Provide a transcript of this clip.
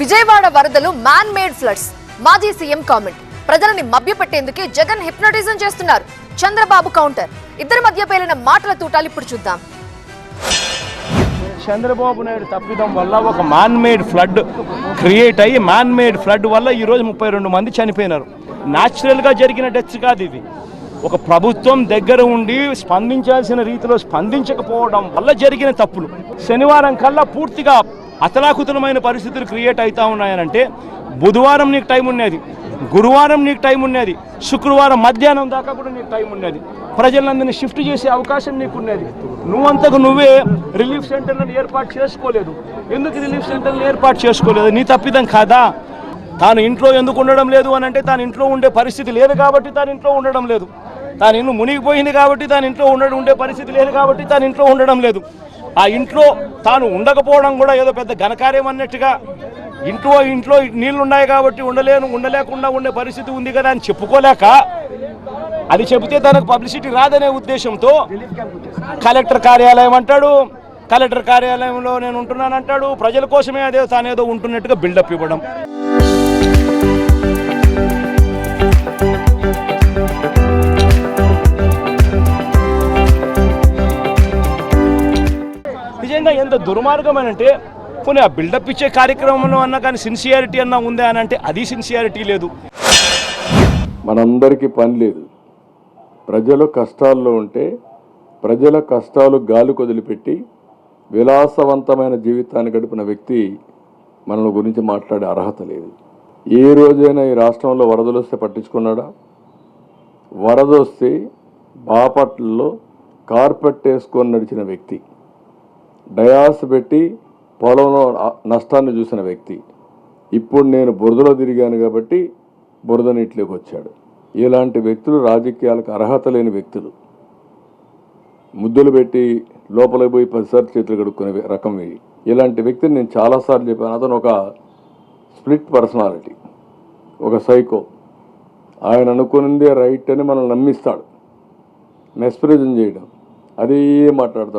విజయవాడ వరదలు man made floods మాజీ CM comment. ప్రజలని మభ్యపెట్టేందుకే జగన్ హిప్నోటిజం చేస్తున్నారు. చంద్రబాబు కౌంటర్ ఇద్దరి మధ్య పేలిన మాటల తూటాలు ఇప్పుడు చూద్దాం. చంద్రబాబు నాయుడు తప్పిదం వల్ల ఒక మ్యాన్ మేడ్ ఫ్లడ్ క్రియేట్ అయ్యి మ్యాన్ మేడ్ ఫ్లడ్ వల్ల ఈరోజు ముప్పై రెండు మంది చనిపోయినారు. న్యాచురల్గా జరిగిన డెత్స్ కాదు ఇది. ఒక ప్రభుత్వం దగ్గర ఉండి స్పందించాల్సిన రీతిలో స్పందించకపోవడం వల్ల జరిగిన తప్పులు. శనివారం కల్లా పూర్తిగా అతలాకుతలమైన పరిస్థితులు క్రియేట్ అవుతా ఉన్నాయనంటే బుధవారం నీకు టైం ఉన్నది గురువారం నీకు టైం ఉన్నది శుక్రవారం మధ్యాహ్నం దాకా కూడా నీకు టైం ఉన్నది. ప్రజలందరినీ షిఫ్ట్ చేసే అవకాశం నీకు ఉన్నది. నువ్వంతకు నువ్వే రిలీఫ్ సెంటర్లను ఏర్పాటు చేసుకోలేదు. ఎందుకు రిలీఫ్ సెంటర్లు ఏర్పాటు చేసుకోలేదు? నీ తప్పిదం కాదా? తాను ఇంట్లో ఎందుకు ఉండడం లేదు అని అంటే తాను ఇంట్లో ఉండే పరిస్థితి లేదు కాబట్టి తాను ఇంట్లో ఉండడం లేదు. తాను ఇల్లు మునిగిపోయింది కాబట్టి తాను ఇంట్లో ఉండడం ఉండే పరిస్థితి లేదు కాబట్టి తాను ఇంట్లో ఉండడం లేదు. ఆ ఇంట్లో తాను ఉండకపోవడం కూడా ఏదో పెద్ద ఘనకార్యం అన్నట్టుగా ఇంట్లో ఇంట్లో నీళ్ళున్నాయి కాబట్టి ఉండలేను ఉండలేకుండా ఉండే పరిస్థితి ఉంది కదా అని చెప్పుకోలేక అది చెబితే తనకు పబ్లిసిటీ రాదనే ఉద్దేశంతో కలెక్టర్ కార్యాలయం అంటాడు కలెక్టర్ కార్యాలయంలో నేను ఉంటున్నానంటాడు ప్రజల కోసమే అదే తానేదో ఉంటున్నట్టుగా బిల్డప్ ఇవ్వడం. ఎంత దుర్మార్గం అని అంటే పోనీ ఆ బిల్డప్ ఇచ్చే కార్యక్రమంలో అన్నా కానీ సిన్సియారిటీ అన్నా ఉందా? అని అంటే అది సిన్సియారిటీ లేదు. మనందరికీ పని లేదు. ప్రజలు కష్టాల్లో ఉంటే ప్రజల కష్టాలు గాలి కొదిలిపెట్టి విలాసవంతమైన జీవితాన్ని గడిపిన వ్యక్తి మనల్ని గురించి మాట్లాడే అర్హత లేదు. ఏ రోజైనా ఈ రాష్ట్రంలో వరదలు వస్తే పట్టించుకున్నాడా? వరద వస్తే బాపట్లలో కార్పెట్ వేసుకొని నడిచిన వ్యక్తి. డయాస్ పెట్టి పొలంలో నష్టాన్ని చూసిన వ్యక్తి. ఇప్పుడు నేను బురదలో తిరిగాను కాబట్టి బురద నీటిలోకి వచ్చాడు. ఇలాంటి వ్యక్తులు రాజకీయాలకు అర్హత లేని వ్యక్తులు. ముద్దులు పెట్టి లోపలికి పోయి పదిసార్లు చేతులు కడుక్కునే రకం ఇవి ఇలాంటి వ్యక్తిని నేను చాలాసార్లు చెప్పాను. అతను ఒక స్ప్లిట్ పర్సనాలిటీ. ఒక సైకో. ఆయన అనుకున్నదే రైట్ అని మనల్ని నమ్మిస్తాడు. మెస్ప్రిజం చేయడం. అదే మాట్లాడుతూ